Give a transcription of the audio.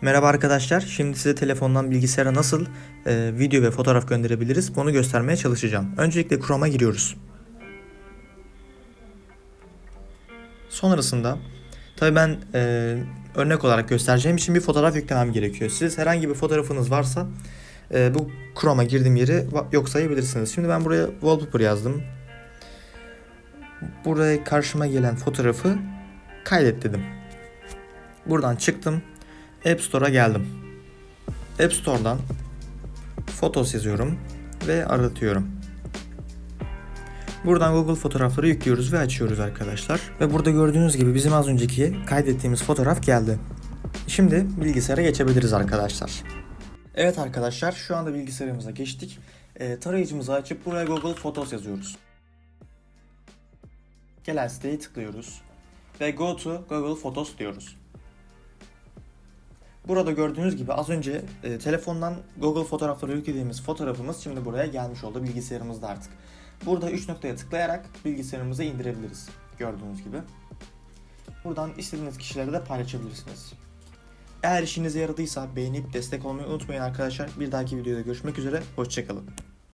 Merhaba arkadaşlar. Şimdi size telefondan bilgisayara nasıl e, video ve fotoğraf gönderebiliriz bunu göstermeye çalışacağım. Öncelikle Chrome'a giriyoruz. Sonrasında tabii ben e, örnek olarak göstereceğim için bir fotoğraf yüklemem gerekiyor. Siz herhangi bir fotoğrafınız varsa e, bu Chrome'a girdiğim yeri yok sayabilirsiniz. Şimdi ben buraya wallpaper yazdım. Buraya karşıma gelen fotoğrafı kaydet dedim. Buradan çıktım. App Store'a geldim. App Store'dan Photos yazıyorum ve aratıyorum. Buradan Google fotoğrafları yüklüyoruz ve açıyoruz arkadaşlar. Ve burada gördüğünüz gibi bizim az önceki kaydettiğimiz fotoğraf geldi. Şimdi bilgisayara geçebiliriz arkadaşlar. Evet arkadaşlar şu anda bilgisayarımıza geçtik. Ee, tarayıcımızı açıp buraya Google Photos yazıyoruz. Gelen siteye tıklıyoruz. Ve Go to Google Photos diyoruz. Burada gördüğünüz gibi az önce e, telefondan Google fotoğrafları yüklediğimiz fotoğrafımız şimdi buraya gelmiş oldu bilgisayarımızda artık. Burada 3 noktaya tıklayarak bilgisayarımıza indirebiliriz gördüğünüz gibi. Buradan istediğiniz kişilere de paylaşabilirsiniz. Eğer işinize yaradıysa beğenip destek olmayı unutmayın arkadaşlar. Bir dahaki videoda görüşmek üzere. Hoşçakalın.